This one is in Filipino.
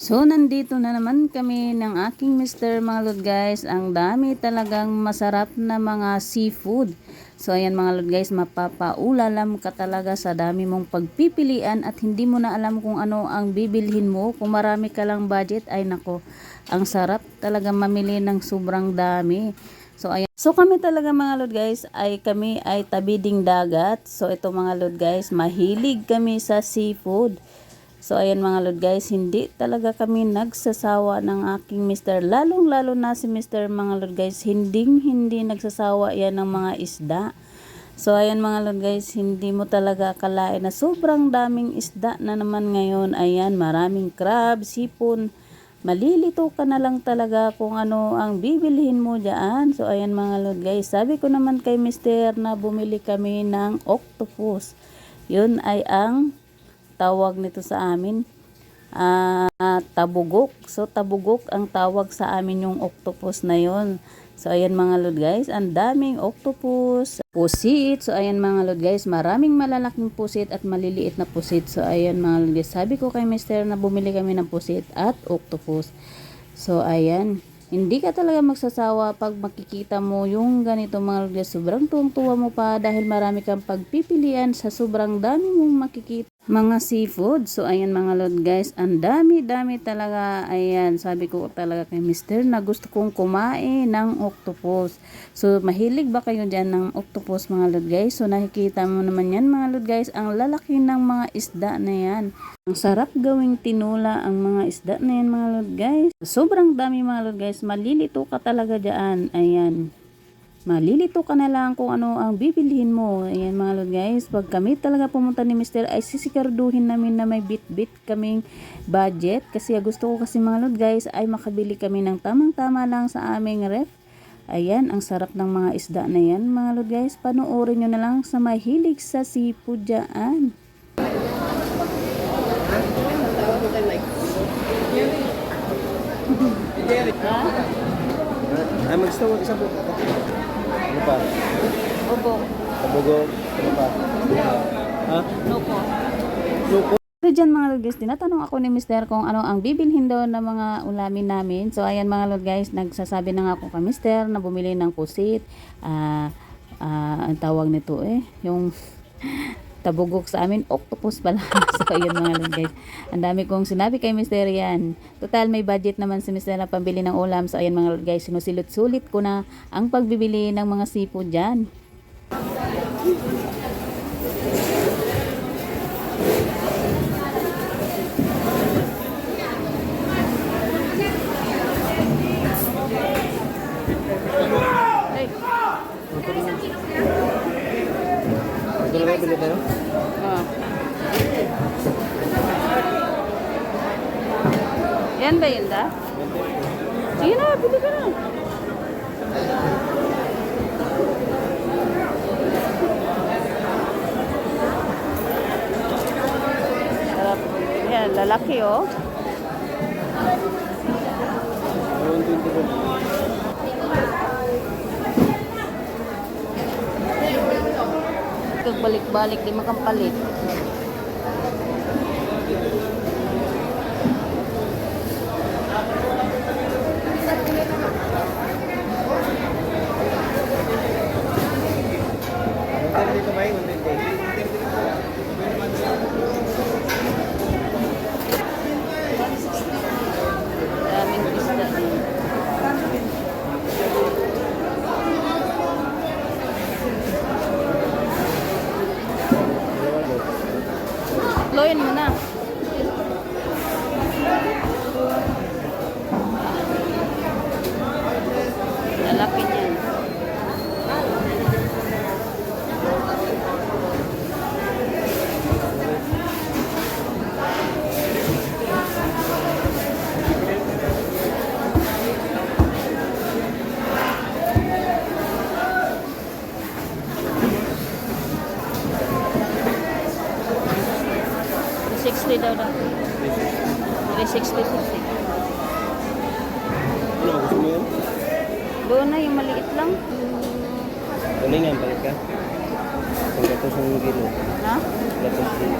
So, nandito na naman kami ng aking mister mga lord guys. Ang dami talagang masarap na mga seafood. So, ayan mga lord guys, mapapaulalam ka talaga sa dami mong pagpipilian at hindi mo na alam kung ano ang bibilhin mo. Kung marami ka lang budget, ay nako, ang sarap talaga mamili ng sobrang dami. So, ayan. So, kami talaga mga lord guys, ay kami ay tabiding dagat. So, ito mga lord guys, mahilig kami sa seafood. So ayan mga lord guys, hindi talaga kami nagsasawa ng aking mister. Lalong lalo na si mister mga lord guys, hindi hindi nagsasawa yan ng mga isda. So ayan mga lord guys, hindi mo talaga akalain na sobrang daming isda na naman ngayon. Ayan, maraming crab, sipon. Malilito ka na lang talaga kung ano ang bibilhin mo dyan. So ayan mga lord guys, sabi ko naman kay mister na bumili kami ng octopus. Yun ay ang tawag nito sa amin ah tabugok. So tabugok ang tawag sa amin yung octopus na yon. So ayan mga lord guys, ang daming octopus, pusit. So ayan mga lord guys, maraming malalaking pusit at maliliit na pusit. So ayan mga lord guys, sabi ko kay mister na bumili kami ng pusit at octopus. So ayan, hindi ka talaga magsasawa pag makikita mo yung ganito mga guys. Sobrang tuwang-tuwa mo pa dahil marami kang pagpipilian sa sobrang dami mong makikita mga seafood. So, ayan mga lord guys, ang dami-dami talaga. Ayan, sabi ko talaga kay mister na gusto kong kumain ng octopus. So, mahilig ba kayo dyan ng octopus mga lord guys? So, nakikita mo naman yan mga lord guys, ang lalaki ng mga isda na yan. Ang sarap gawing tinula ang mga isda na yan mga lord guys. Sobrang dami mga lord guys, malilito ka talaga dyan. Ayan. Malilito ka na lang kung ano ang bibilhin mo. Ayan mga lord guys, pag kami talaga pumunta ni Mr. ay sisikarduhin namin na may bit-bit kaming budget. Kasi gusto ko kasi mga lord guys ay makabili kami ng tamang-tama lang sa aming ref. Ayan, ang sarap ng mga isda na yan mga lord guys. Panoorin nyo na lang sa mahilig sa seafood dyan. Ay, mag-gusto mo isa po. Ano pa? Obo, Kabugo. Ano pa? Ha? loko. Lupo. So dyan mga lord guys, tinatanong ako ni Mr. kung ano ang bibilhin daw ng mga ulamin namin. So ayan mga lord guys, nagsasabi na nga ako kay Mr. na bumili ng pusit. Ah, ah, ang tawag nito eh, yung tabugok sa amin, octopus pala. so ayun mga lord guys. Ang dami kong sinabi kay Mr. yan. Total may budget naman si Mr. na pambili ng ulam. So ayan mga lord guys, sinusulit-sulit ko na ang pagbibili ng mga seafood dyan. Ay, Dalawa, bili tayo? Oo. Oh. Yan ba yun da? Sige na, bili ka na. Lalaki oh. Kagbalik-balik, di makampalit. Dito ba 360 daw na. 360, 360. Ano, gusto mo yun? Doon na, yung maliit lang. Ano nga, balik ka? Ang gatos ng gino. Ha? Gatos ng gino.